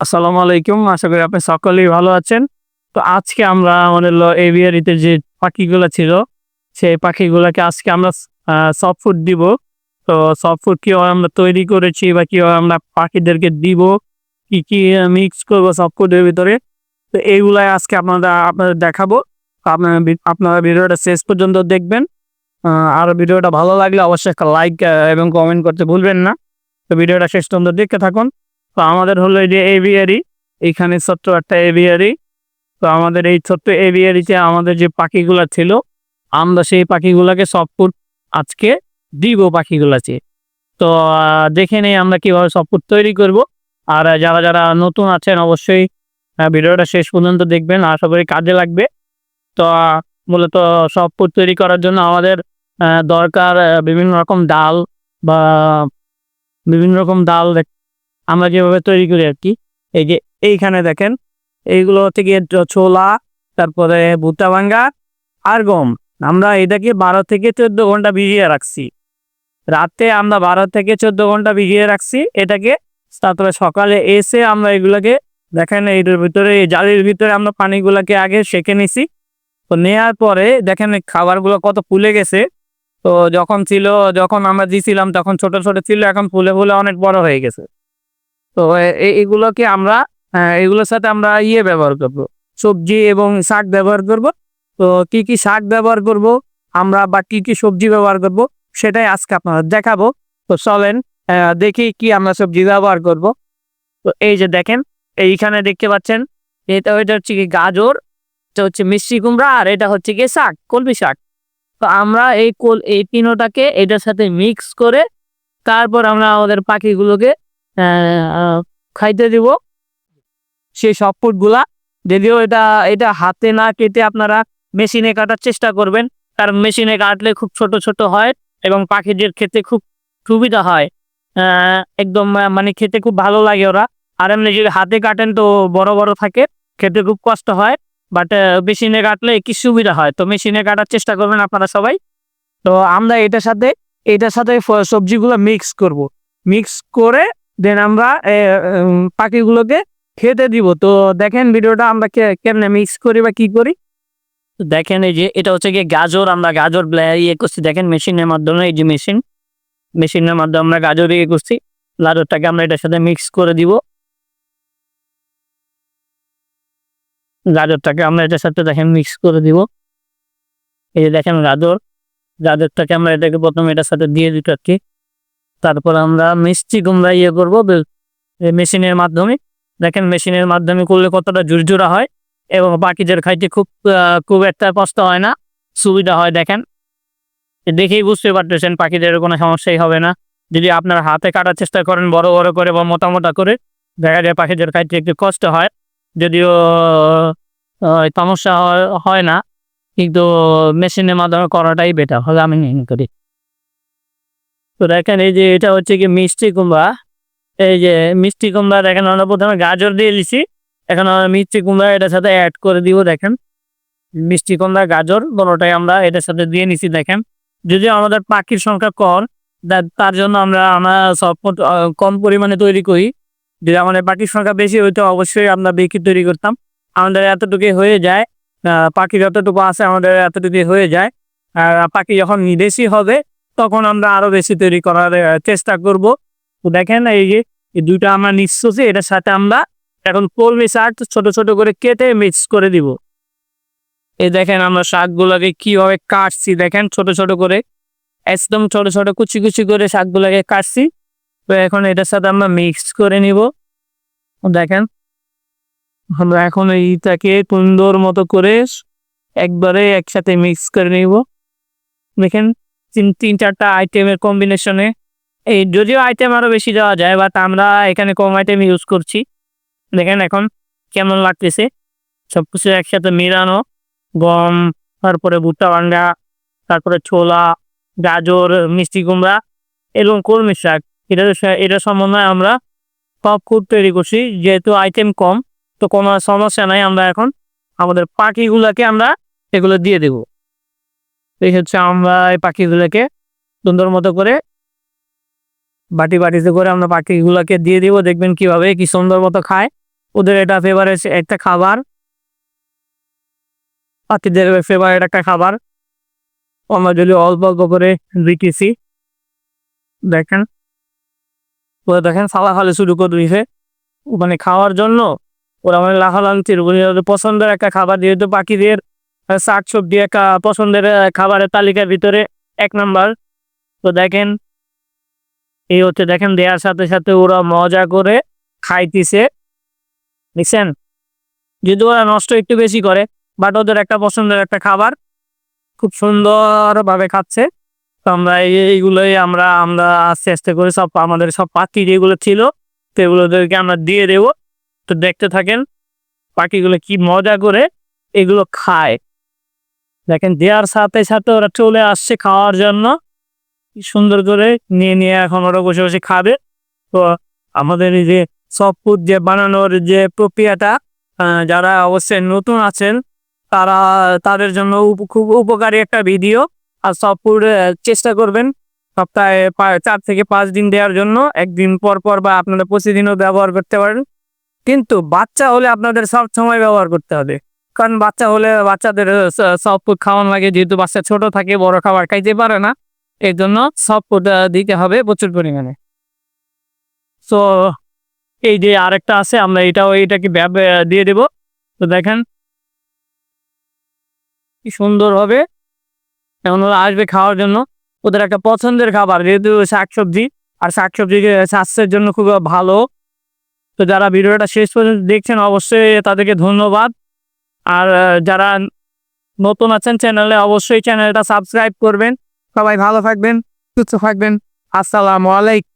আসসালামু আলাইকুম। আশা করি আপনি সকলেই ভালো আছেন। তো আজকে আমরা আমাদের এভিয়ারিতে যে পাখিগুলো ছিল, সেই পাখিগুলোকে আজকে আমরা সফট ফুড দিব। তো সফট ফুড কীভাবে আমরা তৈরি করেছি বা কীভাবে আমরা পাখিদেরকে দিব, কি কি মিক্স করব সফট ফুডের ভিতরে, তো এইগুলাই আজকে আপনারা আপনাদের দেখাবো। আপনারা আপনারা ভিডিওটা শেষ পর্যন্ত দেখবেন। আর ভিডিওটা ভালো লাগলে অবশ্যই একটা লাইক এবং কমেন্ট করতে ভুলবেন না। তো ভিডিওটা শেষ পর্যন্ত দেখতে থাকুন। তো আমাদের হলো এই যে এভিয়ারি, এইখানে ছোট্ট একটা এভিয়ারি। তো আমাদের এই ছোট্ট এভিয়ারিতে আমাদের যে পাখিগুলো ছিল, আমরা সেই পাখিগুলোকে সফটফুড আজকে দিব পাখিগুলাকে। তো দেখে নেই আমরা কীভাবে সফটফুড তৈরি করব। আর যারা যারা নতুন আছেন অবশ্যই ভিডিওটা শেষ পর্যন্ত দেখবেন। আশা করি কাজে লাগবে। তো মূলত সফটফুড তৈরি করার জন্য আমাদের দরকার বিভিন্ন রকম ডাল বা বিভিন্ন রকম ডাল আমরা যেভাবে তৈরি করি আর কি। এই যে এইখানে দেখেন, এইগুলো থেকে ছোলা, তারপরে ভুট্টা ভাঙ্গা আর গম। আমরা এটাকে বারো থেকে চোদ্দ ঘণ্টা ভিজিয়ে রাখছি। রাতে আমরা বারো থেকে চোদ্দ ঘণ্টা ভিজিয়ে রাখছি, এটাকে। তারপরে সকালে এসে আমরা এগুলোকে দেখেন এইটার ভিতরে, এই জালির ভিতরে আমরা পানিগুলোকে আগে সেঁকে নিছি। তো নেওয়ার পরে দেখেন খাবারগুলো কত ফুলে গেছে। তো যখন ছিল, যখন আমরা দিছিলাম, তখন ছোট ছোট ছিল, এখন ফুলে ফুলে অনেক বড় হয়ে গেছে। তো এগুলোকে আমরা এগুলোর সাথে আমরা ইয়ে ব্যবহার করব। সবজি এবং শাক ব্যবহার করব। তো কি কি শাক ব্যবহার করব? আমরা বা কি কি সবজি ব্যবহার করব? সেটাই আজকে আপনাদের দেখাবো। তো চলেন দেখি কি আমরা সবজি ব্যবহার করব। তো এই যে দেখেন, এইখানে দেখতে পাচ্ছেন, এটা এটা হচ্ছে কি গাজর, এটা হচ্ছে মিষ্টি কুমড়া, আর এটা হচ্ছে কি শাক, কলমি শাক। তো আমরা এই কল, এই তিনোটাকে এটার সাথে মিক্স করে, তারপর আমরা আমাদের পাখিগুলোকে খাইতে দিব। সেই সব ফুডগুলা যদিও এটা এটা হাতে না কেটে আপনারা মেশিনে কাটার চেষ্টা করবেন। কারণ মেশিনে কাটলে খুব ছোট ছোট হয় এবং পাখিদের খেতে খুব সুবিধা হয়। একদম মানে খেতে খুব ভালো লাগে ওরা। আর এমনি যদি হাতে কাটেন তো বড় বড় থাকে, খেতে খুব কষ্ট হয়। বাট মেশিনে কাটলে কি সুবিধা হয়। তো মেশিনে কাটার চেষ্টা করবেন আপনারা সবাই। তো আমরা এটার সাথে এটার সাথে সবজিগুলো মিক্স করব। মিক্স করে দেন আমরা পাখিগুলোকে খেতে দিব। তো দেখেন ভিডিওটা আমরা কেমনে মিক্স করি বা কি করি? দেখেন এই যে, এটা হচ্ছে গিয়ে গাজর, আমরা গাজর ইয়ে করছি। দেখেন মেশিনের মাধ্যমে, এই যে মেশিন, মেশিনের মাধ্যমে আমরা গাজর ইয়ে করছি। গাজরটাকে আমরা এটার সাথে মিক্স করে দিব। গাজরটাকে আমরা এটার সাথে দেখেন মিক্স করে দিব। এই যে দেখেন গাজর, গাজরটাকে আমরা এটাকে প্রথমে এটার সাথে দিয়ে দিতে আর কি। তারপর আমরা মিষ্টি কুমড়া ইয়ে করব মেশিনের মাধ্যমে। দেখেন মেশিনের মাধ্যমে করলে কতটা ঝুরঝুরা হয় এবং পাখিদের খাইতে খুব খুব একটা কষ্ট হয় না, সুবিধা হয় দেখেন। দেখেই বুঝতে পারতেছেন পাখিদের কোনো সমস্যাই হবে না। যদি আপনার হাতে কাটার চেষ্টা করেন বড় বড় করে বা মোটা মোটা করে, দেখা যায় পাখিদের খাইতে একটু কষ্ট হয়। যদিও সমস্যা হয়- হয় না, কিন্তু মেশিনের মাধ্যমে করাটাই বেটার হবে, আমি মনে করি। তো দেখেন এই যে এটা হচ্ছে কি মিষ্টি কুমড়া। এই যে মিষ্টি কুমড়া দেখেন, আমরা প্রথমে গাজর দিয়ে দিছি। এখন আমরা মিষ্টি কুমড়া এটার সাথে অ্যাড করে দিব, দেখেন। মিষ্টি কুমড়া, গাজর কোনোটাই আমরা এটার সাথে দিয়ে নিছি, দেখেন। যদিও আমাদের পাখির সংখ্যা কম তার জন্য আমরা আমরা সব কম পরিমাণে তৈরি করি। যদি আমাদের পাখির সংখ্যা বেশি হইতো, অবশ্যই আমরা বেশি তৈরি করতাম। আমাদের এতটুকুই হয়ে যায় পাখি যতটুকু আছে আমাদের এতটুকুই হয়ে যায়। আর পাখি যখন বেশি হবে তখন আমরা আরও বেশি তৈরি করার চেষ্টা করব। তো দেখেন এই যে দুইটা আমরা নিশ্চসি এটার সাথে আমরা এখন কলমি শাক ছোট ছোট করে কেটে মিক্স করে দিব। এই দেখেন আমরা শাকগুলোকে কীভাবে কাটছি, দেখেন ছোট ছোট করে, একদম ছোট ছোট কুচি কুচি করে শাকগুলোকে কাটছি। তো এখন এটার সাথে আমরা মিক্স করে নিব। দেখেন, আমরা এখন এইটাকে সুন্দর মতো করে একবারে একসাথে মিক্স করে নিব। দেখেন তিন তিন, চারটা আইটেমের কম্বিনেশনে এই যদিও আইটেম আরও বেশি দেওয়া যায় বাট আমরা এখানে কম আইটেম ইউজ করছি। দেখেন এখন কেমন লাগতেছে। সব কিছু একসাথে মিলানো। গম, তারপরে ভুট্টা ভাঙ্গা, তারপরে ছোলা, গাজর, মিষ্টি কুমড়া এবং কলমি শাক। এটা এটা সমন্বয়ে আমরা সব ফুড তৈরি করছি। যেহেতু আইটেম কম, তো কোনো সমস্যা নাই। আমরা এখন আমাদের পাখিগুলোকে আমরা এগুলো দিয়ে দেব। এই হচ্ছে আমরা এই পাখিগুলোকে সুন্দর মতো করে বাটি বাটিতে করে আমরা পাখিগুলোকে দিয়ে দিব। দেখবেন কীভাবে কি সুন্দর মতো খায়। ওদের এটা ফেভারেট একটা খাবার। পাখিদের ফেভারিট একটা খাবার। আমরা যদি অল্প অল্প করে দিতেছি দেখেন। ওরা দেখেন ফালা ফালে শুরু করে দিয়েছে। মানে খাওয়ার জন্য ওরা মানে লাফালান্তির ওদের পছন্দের একটা খাবার যেহেতু পাখিদের শাক সবজি একটা পছন্দের খাবারের তালিকার ভিতরে এক নাম্বার। তো দেখেন, এই হচ্ছে দেখেন দেওয়ার সাথে সাথে ওরা মজা করে খাইতেছে। দেখছেন? যদি ওরা নষ্ট একটু বেশি করে বাট ওদের একটা পছন্দের একটা খাবার, খুব সুন্দরভাবে খাচ্ছে। তো আমরা এইগুলোই আমরা আমরা আস্তে আস্তে করে সব আমাদের সব পাখি যেগুলো ছিল, সেগুলোদেরকে আমরা দিয়ে দেবো। তো দেখতে থাকেন, পাখিগুলো কি মজা করে এগুলো খায়। দেখেন দেওয়ার সাথে সাথে ওরা চলে আসছে খাওয়ার জন্য। সুন্দর করে নিয়ে নিয়ে এখন ওরা বসে বসে খাবে। তো আমাদের এই যে সফট ফুড যে বানানোর যে প্রক্রিয়াটা যারা অবশ্যই নতুন আছেন, তারা, তাদের জন্য খুব উপকারী একটা ভিডিও আর সফট ফুড চেষ্টা করবেন সপ্তাহে চার থেকে পাঁচ দিন দেওয়ার জন্য। একদিন পর পর বা আপনারা প্রতিদিনও ব্যবহার করতে পারেন। কিন্তু বাচ্চা হলে আপনাদের সব সময় ব্যবহার করতে হবে। কারণ বাচ্চা হলে বাচ্চাদের সফট ফুড খাওয়ানো লাগে। যেহেতু বাচ্চা ছোট থাকে, বড় খাবার খাইতে পারে না। এর জন্য সফট ফুড দিতে হবে প্রচুর পরিমাণে। তো এই যে আরেকটা আছে, আমরা এটাও এইটাকে ব্যাপ দিয়ে দেব। তো দেখেন, কি সুন্দর হবে। এখন ওরা আসবে খাওয়ার জন্য। ওদের একটা পছন্দের খাবার, যেহেতু শাকসবজি। আর শাকসবজি স্বাস্থ্যের জন্য খুব ভালো। তো যারা ভিডিওটা শেষ পর্যন্ত দেখছেন, অবশ্যই তাদেরকে ধন্যবাদ। আর যারা নতুন আছেন চ্যানেলে অবশ্যই চ্যানেলটা সাবস্ক্রাইব করবেন। সবাই ভালো থাকবেন, সুস্থ থাকবেন। আসসালামু আলাইকুম।